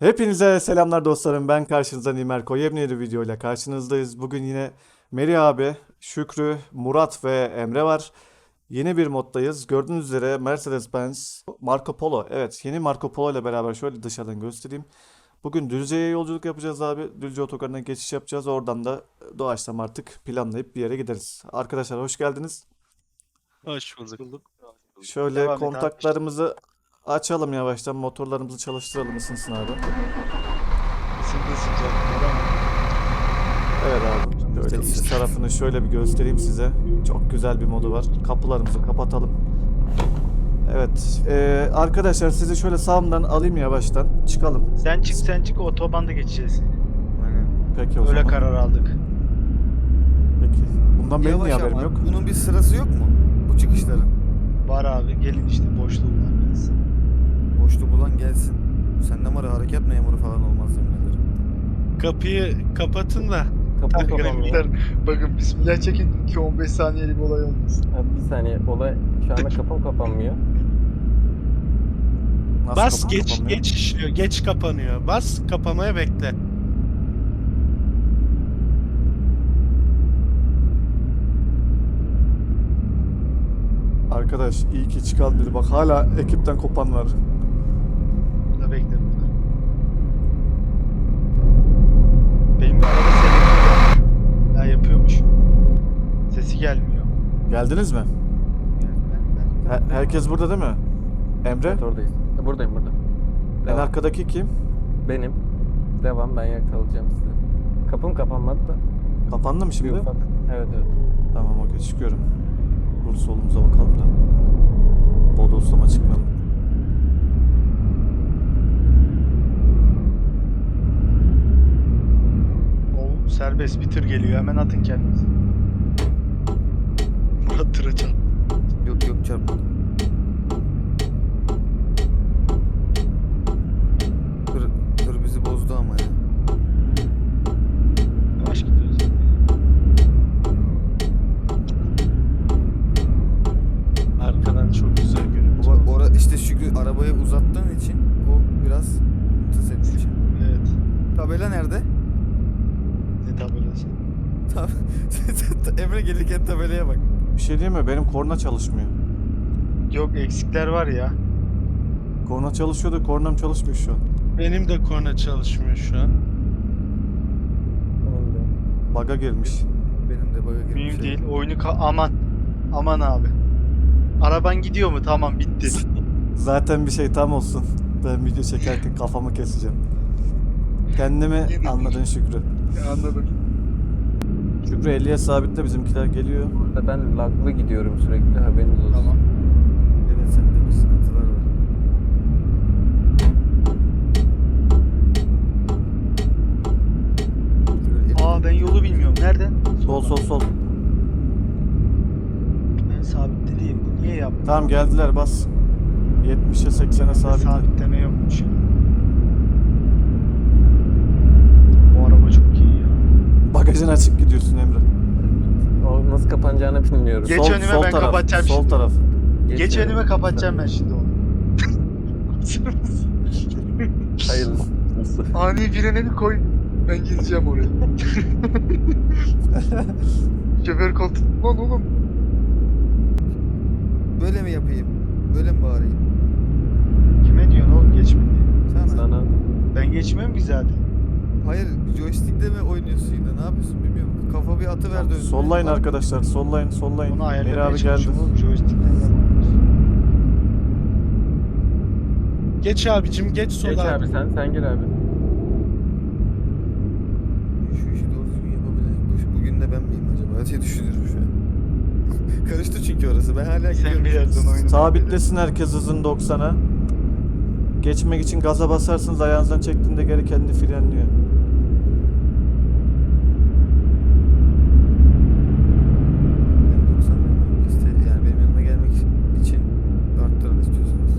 Hepinize selamlar dostlarım. Ben karşınızda Nimerko. Yepyeni bir videoyla karşınızdayız. Bugün yine Meri abi, Şükrü, Murat ve Emre var. Yeni bir moddayız. Gördüğünüz üzere Mercedes-Benz Marco Polo. Evet, yeni Marco Polo ile beraber şöyle dışarıdan göstereyim. Bugün Düzce'ye yolculuk yapacağız abi. Düzce otogarına geçiş yapacağız. Oradan da doğaçlama artık planlayıp bir yere gideriz. Arkadaşlar hoş geldiniz. Hoş bulduk. Şöyle Devam kontaklarımızı açalım yavaştan. Motorlarımızı çalıştıralım ısınsın abi. Isındı sıcak. Evet abi. Böyle iç tarafını şöyle bir göstereyim size. Çok güzel bir modu var. Kapılarımızı kapatalım. Evet. eee, arkadaşlar sizi şöyle sağımdan alayım yavaştan. Çıkalım. Sen çık sen çık otobanda geçeceğiz. Peki o Öyle zaman. karar aldık. Peki. Bundan benim niye Yavaş haberim ama yok? bunun bir sırası yok mu? Bu çıkışların. Var abi gelin işte boşluğu. Boşluğu bulan gelsin. Senden var ya hareket memuru falan olmaz yemin ederim. Kapıyı kapatın da. Kapı kapanmıyor. Bakın bismillah çekin ki 15 saniyelik bir olay olmasın. Ha, bir saniye olay şu anda kapım kapanmıyor. Nasıl Bas kapı geç kapanmıyor? geç işliyor. Geç kapanıyor. Bas kapamaya bekle. Arkadaş iyi ki çıkalım dedi. Bak hala ekipten kopan var. Burada bekle burada. Benim bir araba selektör ya. Ya yapıyormuş. Sesi gelmiyor. Geldiniz mi? Ben, ben, He- herkes burada değil mi? Emre? Evet oradayız. Buradayım burada. En Devam. arkadaki kim? Benim. Devam ben yakalayacağım sizi. Kapım kapanmadı da. Kapandı mı Bir şimdi? ufak. Evet evet. Tamam okey çıkıyorum. Dur solumuza bakalım da. Bodoslama çıkmayalım. O serbest bir tır geliyor hemen atın kendinizi. Tıra çarp. yok yok çarpmadım. Hır, hır bizi bozdu ama ya. Yavaş gidiyoruz. Arkadan çok güzel görüntü. Bu bak ora işte Şükrü arabayı uzattığın için o biraz sıkıntı senin için. Evet. Tabela nerede? Ne tabelası? Tab- Emre gelirken tabelaya bak. Bir şey diyeyim mi? Benim korna çalışmıyor. Yok eksikler var ya. Korna çalışıyordu, kornam çalışmıyor şu an. Benim de korna çalışmıyor şu an. Baga girmiş. Benim de baga girmiş. Mühim değil. Oyunu ka- aman. Aman abi. Araban gidiyor mu? Tamam bitti. Zaten bir şey tam olsun. Ben video çekerken kafamı keseceğim. Kendimi anladın Şükrü. Anladım. Şükrü 50'ye sabitle bizimkiler geliyor. Burada ben laglı gidiyorum sürekli haberiniz olsun. Tamam. Evet sende bir sıkıntılar var. Aa ben yolu bilmiyorum. Nereden? Sol sol sol. Ben sabitlediğim. Bu niye yaptın? Tamam geldiler bas. 70'e 80'e sabitle. Sabitleme yokmuş. Bu araba çok iyi ya. Bagajın açık gidiyorsun Emre. O nasıl kapanacağını bilmiyorum. Geç önüme, ben taraf, kapatacağım Sol şimdi. taraf. Geç Geçiyorum. önüme kapatacağım ben şimdi onu. Hayırlısı. Ani frene bir koy. Ben gideceğim oraya. Şoför koltuk. Lan oğlum. Böyle mi yapayım? Böyle mi bağırayım? Kime diyorsun oğlum geçme diye. Sana. Sana Ben geçmem ki zaten. Hayır, joystick'le mi oynuyorsun yine? Ne yapıyorsun bilmiyorum. Kafa bir atı verdi önüme. Sollayın arkadaşlar. Sollayın, sollayın. Onu Meri ayarlamaya abi geldi. çalışıyorum oğlum. Joystick'ten yapamıyoruz. Geç abicim geç sola. Geç abi sen sen gir abi. Şu işi doğru düzgün yapabilir. Bu- Bugün de ben miyim acaba diye düşünüyorum şu an. Karıştı çünkü orası. Ben hala Sen gidiyorum. birazdan oyunu Sabitlesin herkes hızını 90'a. Geçmek için gaza basarsınız ayağınızdan çektiğinde geri kendi frenliyor. Ben 90 memnunum. İşte yani benim yanıma gelmek için arttırın istiyorsanız.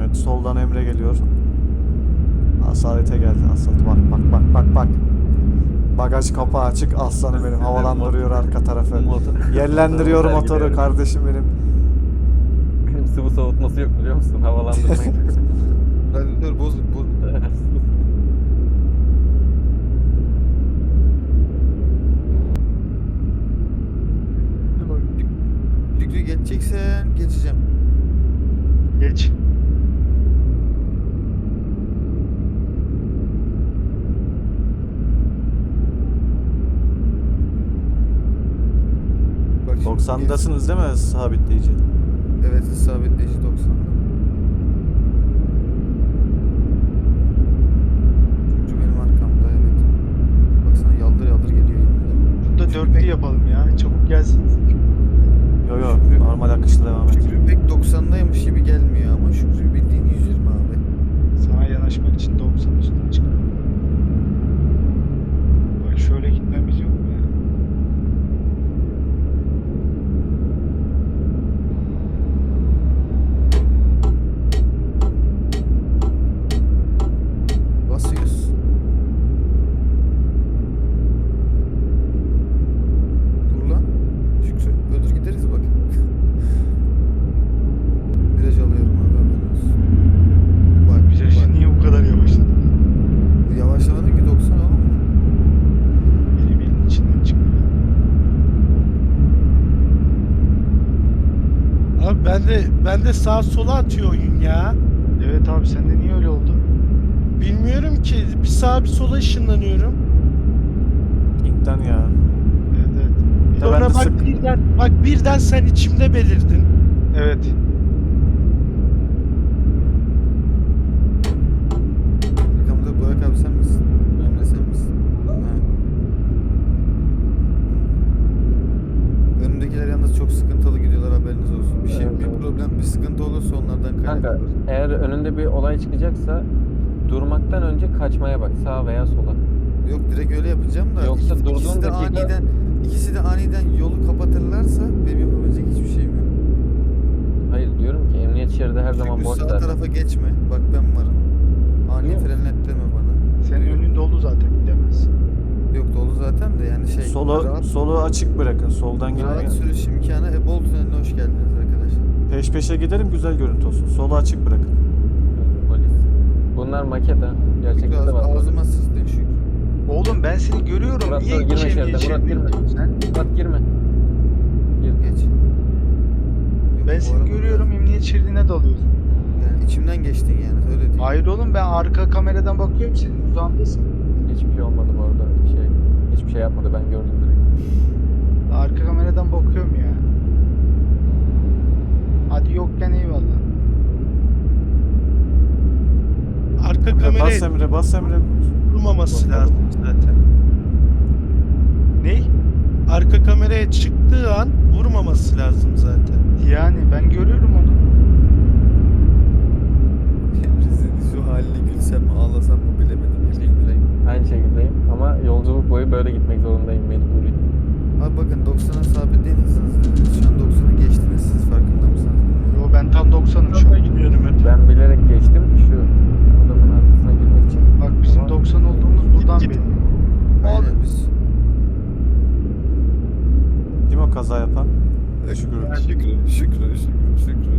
Evet soldan Emre geliyor. Asalete geldi. Asalt bak bak bak bak bak. Bagaj kapağı açık aslanım benim havalandırıyor arka tarafı. Motor- Yerlendiriyor Motor motoru kardeşim benim. sıvı soğutması yok biliyor musun? Havalandırmayı. Radyatör bozuk bozuk. Şükrü geçeceksen geçeceğim. Geç. Bak şimdi 90'dasınız değil mi sabitleyici? Evet sabitleyici 90'da. Şükrü benim arkamda evet. Baksana yaldır yaldır geliyor. Burada dörtlü yapalım ya. Çabuk gelsin. Yo yo normal akışla devam et. Şükrü pek 90'daymış gibi gelmiyor ama Şükrü bildiğin 120 abi. Sana yanaşmak için 90 üstüne çık. Bak şöyle gitmemiz yok mu ya? Basıyoruz. Dur lan. Şükrü ölür gideriz bak. Viraj alıyorum abi haberin olsun. Bak Virajı bak. niye bu kadar yavaşladın? Yavaşlamadım ki 90 oğlum mu? Benim elin içinden çıktı. Abi ben de ben de sağ sola atıyor oyun ya. Evet abi sende niye öyle oldu? Bilmiyorum ki bir sağa bir sola ışınlanıyorum. Pink'ten ya. Evet evet. Sonra bak sık- birden bak birden sen içimde belirdin. Evet. Arkamda Burak abi sen misin? Emre sen misin? Ha. Önümdekiler yalnız çok sıkıntılı gidiyorlar haberiniz olsun. Bir şey Evet, bir evet. problem bir sıkıntı olursa onlardan Kanka eğer önünde bir olay çıkacaksa durmaktan önce kaçmaya bak sağa veya sola. Yok direkt öyle yapacağım da Yoksa ikisi, durduğun ikisi de dakika- aniden ikisi de aniden yolu kapatırlarsa benim yapabilecek hiçbir şeyim yok. Hayır diyorum ki emniyet şeridi her zaman Çünkü boş sağ tarafa geçme. Bak ben varım. Ani Yok. frenletleme bana. Senin önün dolu zaten gidemez. Yok dolu zaten de yani şey. Solu, rahat, solu açık bırakın. Soldan girmeyin. rahat sürüş imkanı. E, bol tüneline hoş geldiniz. Peş peşe gidelim güzel görüntü olsun. Solu açık bırakın. Polis. Bunlar maket ha. Gerçekte Şükrü de var. ağzıma sıçtın Şükrü. Oğlum ben seni görüyorum. Murat niye dur girme şeride. niye Murat girme. sen? Murat girme. Gir. Geç. Ben bu seni araba görüyorum emniyet şeridine dalıyorsun. Yani içimden geçtin yani öyle değil. Hayır oğlum ben arka kameradan bakıyorum senin uzağındasın. Hiçbir şey olmadı bu arada. Bir şey. Hiçbir şey yapmadı ben gördüm direkt. Arka kameradan bakıyorum ya. Hadi yokken eyvallah. Arka Emre, bas kameraya Emre bas Emre. vurmaması lazım zaten. Ney? Arka kameraya çıktığı an vurmaması lazım zaten. Yani ben görüyorum onu. Emre'nin şu haline gülsem mi ağlasam mı bilemedim. yemin ederim. Aynı şekildeyim ama yolculuk boyu böyle gitmek zorundayım mecburi. Abi bakın 90'a sabitleyin hızınızı. Şu an 90'ı geçtiniz siz farkında mısınız? Yo ben tam 90'ım şu an. gidiyorum hep. Ben bilerek geçtim şu adamın arkasına girmek için. Bak bizim Ama 90 olduğumuz buradan git. belli. Aynen biz. Kim o kaza yapan? Şükrü. Şükrü, Şükrü, Şükrü, Şükrü.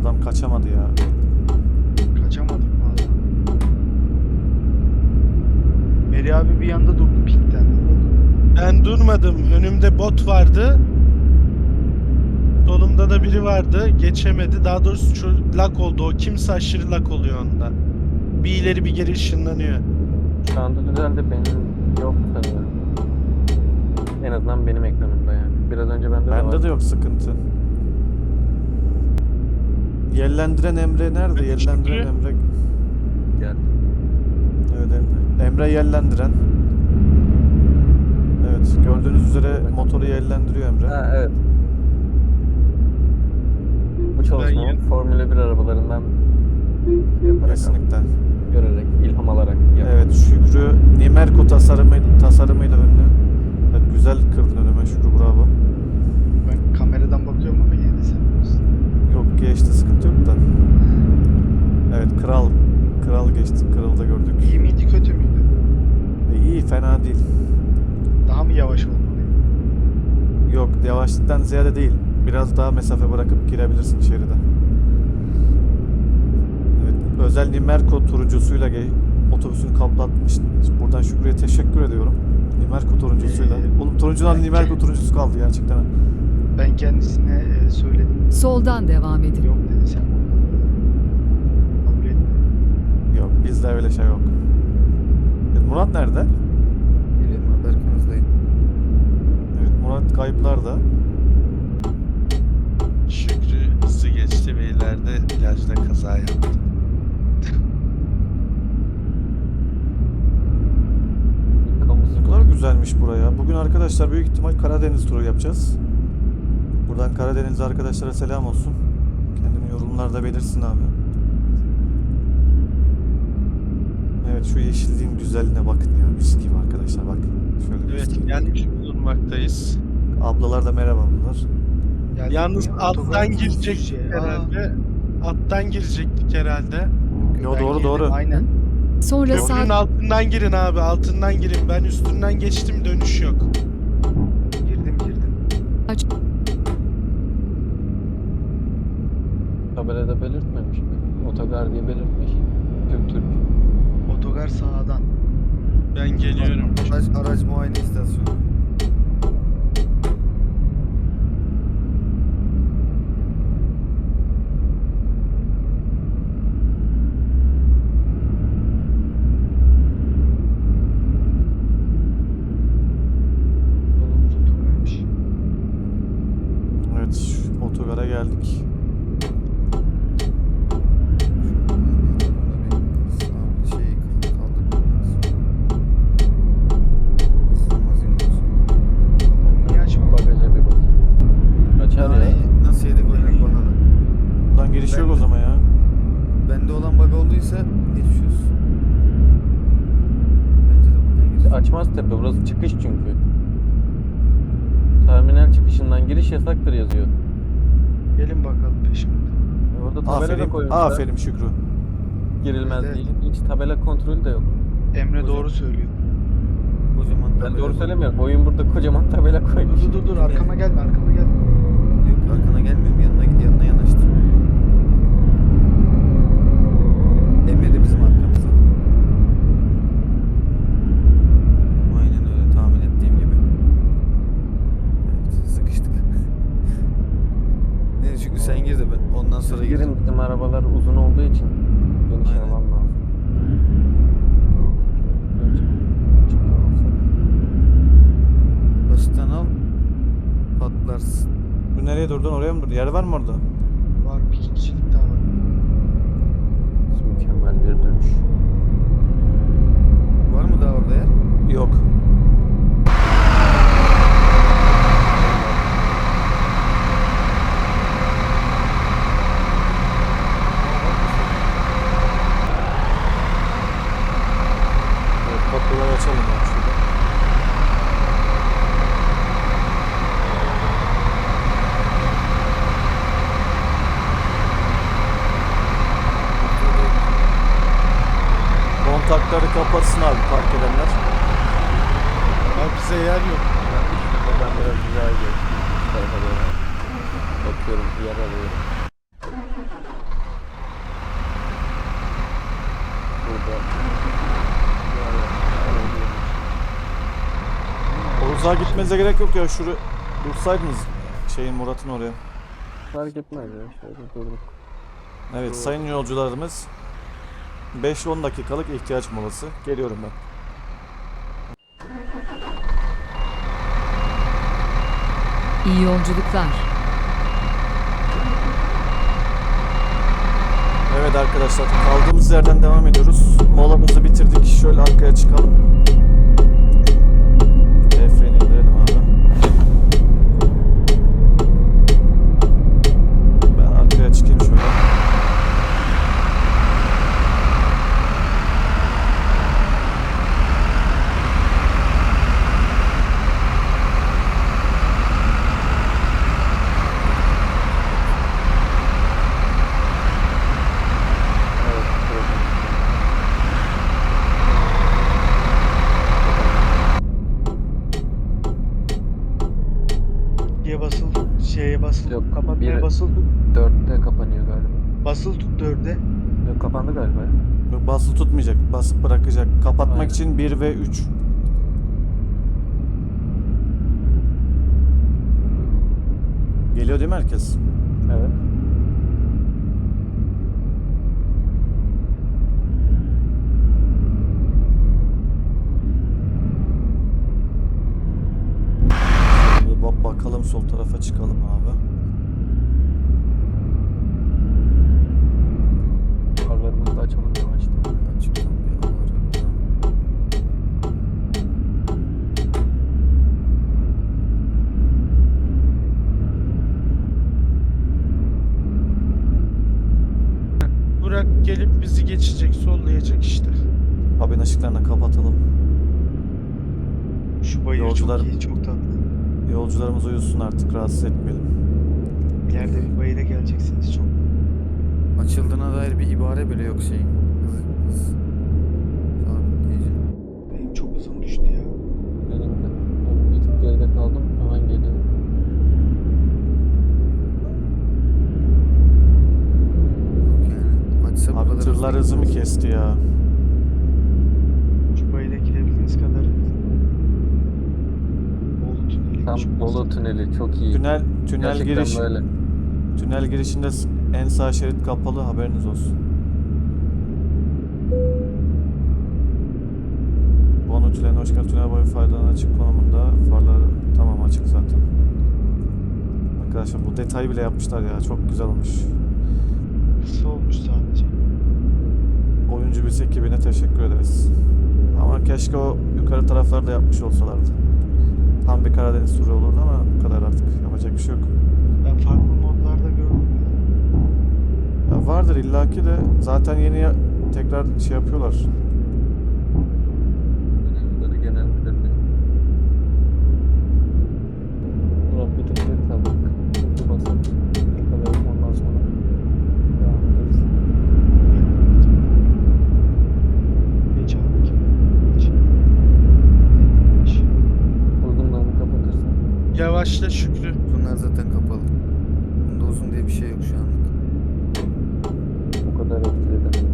Adam kaçamadı ya. Kaçamadık valla. Meri abi bir yanda durdu pikten. Ben durmadım. Önümde bot vardı. Solumda da biri vardı. Geçemedi. Daha doğrusu şu lak oldu. O kimse aşırı lak oluyor onda. Bir ileri bir geri ışınlanıyor. Şu anda düzeldi benim yok sanıyorum. En azından benim ekranımda yani. Biraz önce bende de Bende de yok sıkıntı. Yellendiren Emre nerede? Yellendiren Emre. Geldi. Evet Emre. Emre yellendiren. Gördüğünüz üzere motoru yellendiriyor Emre. Ha evet. Bu çalışma Ben- Formula 1 arabalarından yaparak, Kesinlikle. görerek, ilham alarak yaptım. Evet Şükrü Nimerco tasarımıyla, tasarımıyla önünü evet, güzel kırdın önüme Şükrü bravo. Ben kameradan bakıyorum ama yine de sen bilirsin. Yok geçti sıkıntı yok da. Evet kral. Kral geçti. Kralı da gördük. İyi miydi kötü müydü? E, iyi fena değil. Daha mı yavaş olmalıydı? Yok yavaşlıktan ziyade değil. Biraz daha mesafe bırakıp girebilirsin şeride. Evet, özel Nimerco turuncusuyla otobüsünü kaplatmış. Buradan Şükrü'ye teşekkür ediyorum. Nimerco turuncusuyla. Ee, Oğlum turuncudan ben- Nimerco turuncusu kaldı gerçekten. Ben kendisine e, söyledim. Soldan devam edin. Yok dedi sen bunu kabul etme. Yok bizde öyle şey yok. Evet, Murat nerede? Geliyorum abi arkanızdayım. Evet Murat kayıplarda. Şükrü hızlı geçti ve ileride plajda kaza yaptı. Ne kadar güzelmiş buraya. Bugün arkadaşlar büyük ihtimal Karadeniz turu yapacağız. Buradan Karadeniz arkadaşlara selam olsun. Kendini yorumlarda belirsin abi. Evet şu yeşilliğin güzelliğine bakın ya. Mis gibi arkadaşlar bak. Şöyle Evet gelmiş bulunmaktayız. Ablalar da merhaba ablalar. Geldik Yalnız ya, alttan otogar girecektik şey. Aa, herhalde. Alttan girecektik herhalde. Yo ben doğru girdim, doğru. Aynen. Sonra Köprünün sağ altından girin abi altından girin. Ben üstünden geçtim dönüş yok. Girdim girdim. tabelada belirtmemiş mi? Otogar diye belirtmiş. Türk Türk. Otogar sağdan. Ben geliyorum. Araç, araç muayene istasyonu. Yolumuz otogarmış. Evet şu otogara geldik. Sağ şeyi kaldırmamız. Hızlanmaz iniyorsun. Niye açmadın? Bagaja bir bakayım. Açar ya. Ay, Nasıl yedik oynak bana? Buradan giriş Ben yok o de- zaman ya. Bende olan bug olduysa geçiyoruz. Bence de buradan gireceğiz. Açmaz tepe burası çıkış çünkü. Terminal çıkışından giriş yasaktır yazıyor. Gelin bakalım peşimden. E Orada da Aferin, Şükrü. Girilmez Evet. değil. Hiç tabela kontrolü de yok. Emre Hocam. doğru söylüyor. Kocaman Ben tabela doğru söylemiyorum. Oyun burada kocaman tabela koymuş. Dur dur dur arkama gelme arkama gelme. Yok arkana gelmiyorum yanına git yanına yanaştım. Emre de bizim arkamızda. Aynen öyle tahmin ettiğim gibi. Evet sıkıştık. Neyse çünkü sen gir de gireceğim. girin bizim arabalar uzun olduğu için geniş Aynen. alan lazım. Baştan al patlarsın. Bu nereye durdun? Oraya mı durdun? Yer var mı orada? Var bir kişilik daha var. Mükemmel bir dönüş. Var mı daha orada yer? Yok. Evet, kapıları açalım ya şurada. Kontakları kapatsın abi park edenler. Abi bize yer yok. Ben biraz güzel. Bu tarafa doğru. Bakıyorum yer alıyorum. Burada. Oğuz'a gitmenize gerek yok ya. Şuraya dursaydınız şeyin Murat'ın oraya. Fark etmez ya. Şöyle durduk. Evet sayın yolcularımız 5-10 dakikalık ihtiyaç molası. Geliyorum ben. iyi yolculuklar. Evet arkadaşlar kaldığımız yerden devam ediyoruz. Molamızı bitirdik. Şöyle arkaya çıkalım. El freni indirelim abi. Ben arkaya çıkayım şöyle. Evet. gördüm. Basılı Yok, kapatmaya bir- basılı tut. Dörtte kapanıyor galiba. Basılı tut dörde. Yok kapandı galiba. ya. Yok, basılı tutmayacak. Basıp bırakacak. Kapatmak Aynen. için 1 ve 3. Geliyor değil mi herkes? Evet. Bakalım sol tarafa çıkalım abi. Farlarımızı da açalım yavaştan. Açıktan bir olarak da. Burak gelip bizi geçecek, sollayacak işte. Abi ışıklarını kapatalım. Şu bayır Yolcular- çok iyi, çok tatlı. Yolcularımız uyusun artık rahatsız etmeyelim. İleride bir bayıra geleceksiniz çok. Açıldığına dair bir ibare bile yok şeyin. Hız, hız. Benim çok hızım düştü ya. Benim de. Bir tık geride kaldım. Hemen geliyorum. Yani. Abi kadar tırlar hızımı kesti ya. Şu bayıra girebildiğiniz kadar hızlı. Bolu tüneli. Tam Bolu tüneli çok iyi. Tünel tünel Gerçekten giriş böyle. tünel girişinde en sağ şerit kapalı haberiniz olsun. Bono tüneli hoş geldin. Tünel boyu faydadan açık konumunda. Farları tamam açık zaten. Arkadaşlar bu detayı bile yapmışlar ya. Çok güzel olmuş. Kısa olmuş sadece. Oyuncu biz ekibine teşekkür ederiz. Ama keşke o yukarı tarafları da yapmış olsalardı. Tam bir Karadeniz turu olurdu ama bu kadar artık. Yapacak bir şey yok. Ben farklı modlarda gördüm ya. Vardır illaki de zaten yeni tekrar şey yapıyorlar. Dönemleri genel müdürlüğü. Murat bir tık geri kaldık. Hızlı basalım. Yakalayalım ondan sonra devam ederiz. Geç abi. Geç. Geç. Uzunluğunu kapatırsın. Yavaşla Şükrü. Bunlar zaten kapalı. Bunda uzun diye bir şey yok şu anlık. O kadar etkili demek.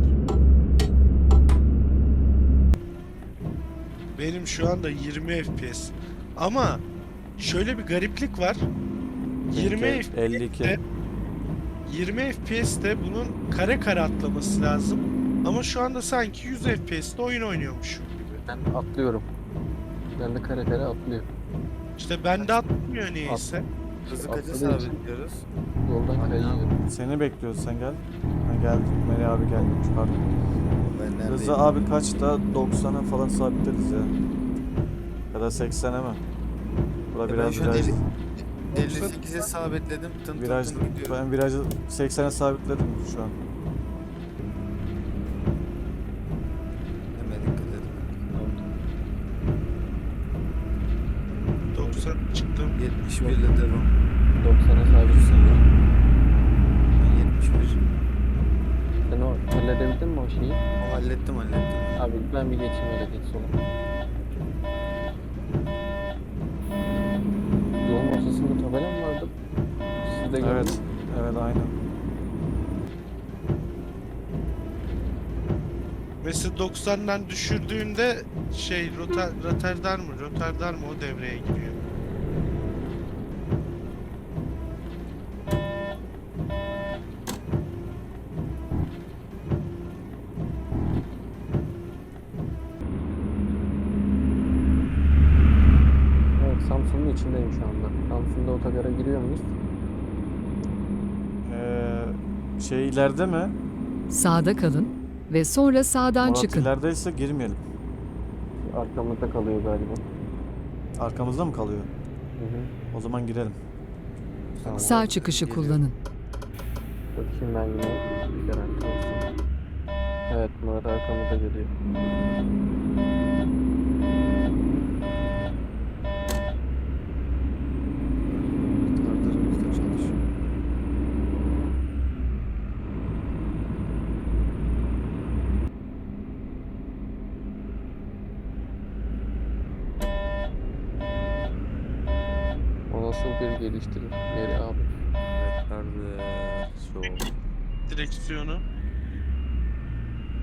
Benim şu anda 20 FPS. Ama şöyle bir gariplik var. 20 Benimki FPS 52. de 20 FPS'te bunun kare kare atlaması lazım. Ama şu anda sanki 100 FPS'te oyun oynuyormuşum gibi. Ben atlıyorum. Ben de kare kare atlıyor. İşte bende atmıyor niyeyse. Hızı kaça Atladığı için. sabitliyoruz? Yoldan kayıyor. Seni bekliyoruz sen gel. Ha geldik. Meri abi gelmiş pardon. Ben neredeyim? Abi kaçta? 90'a falan sabitleriz ya. Ya da 80'e mi? Bura Ya ben biraz şu an viraj. 58'e sabitledim. Tın tın Viraj, tın gidiyorum. ben virajı 80'e sabitledim şu an. Hemen dikkat edin. 90 çıktım. 71 ile devam. 90'a sabitsin. Ben 71. Sen o halledebildin mi o şeyi? O hallettim hallettim. Abi ben bir geçeyim öyle geç sola. Yolun ortasında tabela mı vardı? Siz de gördünüz. Evet. Evet aynen. Mesela 90'dan düşürdüğünde şey rota, Rotterdam mı? Rotterdam mı o devreye giriyor. İleride mi? Sağda kalın ve sonra sağdan Murat çıkın. ilerideyse girmeyelim. Arkamızda kalıyor galiba. Arkamızda mı kalıyor? Hı hı. O zaman girelim. Tamam. Sağ çıkışı Geliyor. kullanın. Bakayım ben yine bir garanti olsun. Evet Murat arkamıza geliyor. Kartlarımız da çalışıyor. Bir geliştirir Meri abi? Kardeş. Direksiyonu.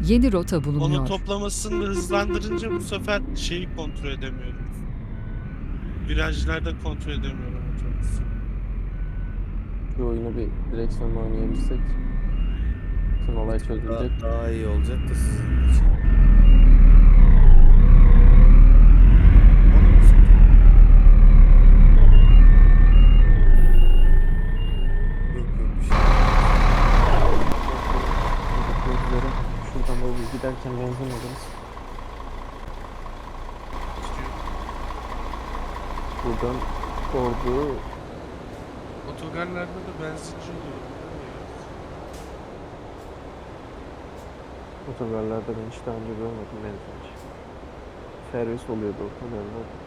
Yeni rota Onu bulunuyor. toplamasını hızlandırınca bu sefer şeyi kontrol edemiyorum. Virajlarda kontrol edemiyorum otobüsü. Şu oyunu bir direksiyonla oynayabilsek. Bütün olay çözülecek. Daha, daha iyi olacak da sizin için. Onu mu satayım? Yok yok bir şey. Gitmek üzere. Şuradan da bir giderken benzin alırız. Buradan ordu Otogarlarda da benzinci oluyor. otogarlarda ben hiç daha önce görmedim benzinci. Servis oluyordu otogarlarda. Sinir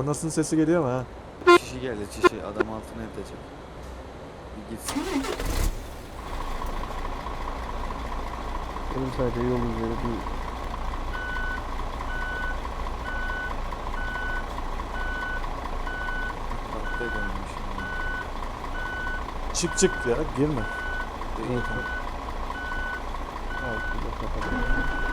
Kornasının sesi geliyor mu ha? Çişi geldi çişi. Adam altına edecek. Bir gitsin. Benim sadece yol üzeri bir Tahta dönmüş. Çık çık ya girme. Değil tamam. altında kapalı. Şu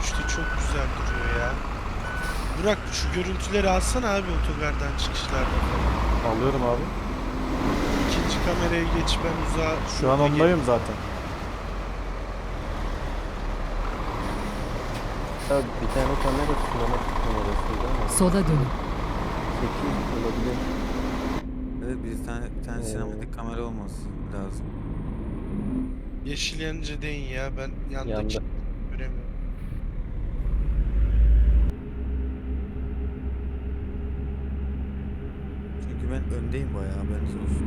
3 çok güzel duruyor ya. Burak şu görüntüleri alsana abi otogardan çıkışlarda falan. Alıyorum abi. İkinci kameraya geç ben uzağa... Şu an ondayım zaten. Abi bir tane kamera kullanıp kamerasıydı ama... Soda dönün. 8 olabilir. Evet bir tane, bir tane ee. sinematik kamera olması lazım. Yeşil yanıcı deyin ya ben yandaki... Yanda. Öndeyim bayağı haberiniz olsun.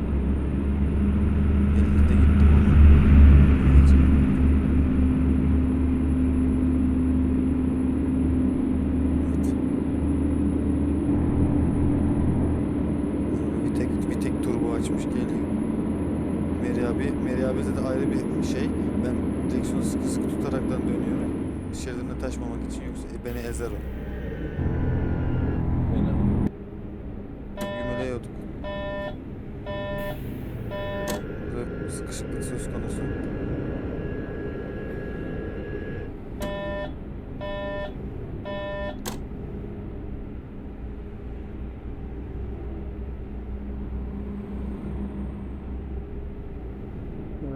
Elinde gittim ama.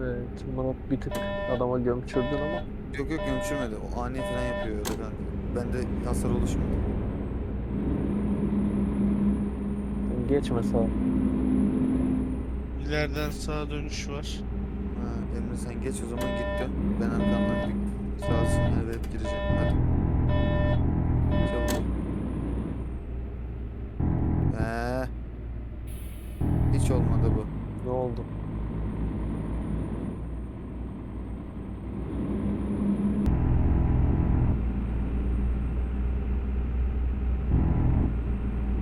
Evet, bir tık adama gömçürdün ama Yok yok gömçürmedi. O ani fren yapıyor öyle kanka. Bende hasar oluşmadı. geçme sağa. İleriden sağa dönüş var. Ha, Emre sen geç o zaman git dön. Ben arkandan bir sağ sinyal verip gireceğim. Hadi. Çabuk. ol. Ee, hiç olmadı bu. Ne oldu?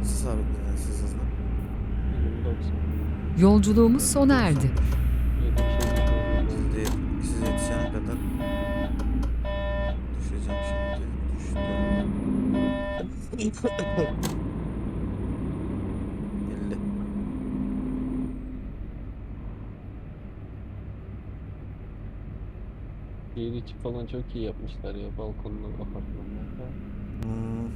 Siz sabitlediniz siz hızlı. 29. Yolculuğumuz sona erdi. 78. Siz yetişene kadar düşeceğim şimdi. Düştüm. 50. Şehir içi falan çok iyi yapmışlar ya balkonlu apartmanlarda. Hmm.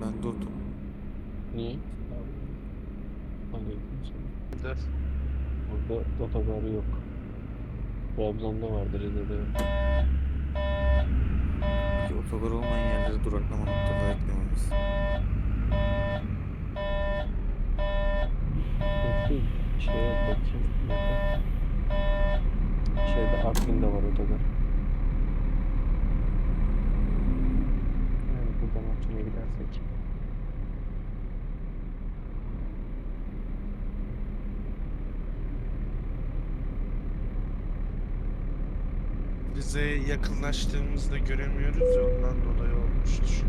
Ben durdum. Niye? Aleykümselam. Dört. Otogarı yok. Trabzon'da vardır Rize'de yok. Peki otogar olmayan yerlere duraklama noktaları eklememiz. Değil. Şeye bakayım. Nerede? Şeyde Artvin'de var otogar. Yani buradan Artvin'e gidersek. Yakınlaştığımızda göremiyoruz ya ondan dolayı olmuştur.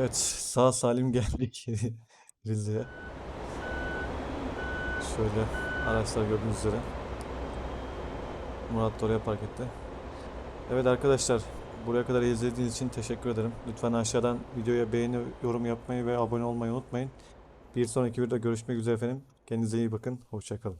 Evet, sağ salim geldik Rize'ye. Şöyle araçlar gördüğünüz üzere. Murat da oraya park etti. Evet arkadaşlar, buraya kadar izlediğiniz için teşekkür ederim. Lütfen aşağıdan videoya beğeni, yorum yapmayı ve abone olmayı unutmayın. Bir sonraki videoda görüşmek üzere efendim. Kendinize iyi bakın. Hoşçakalın.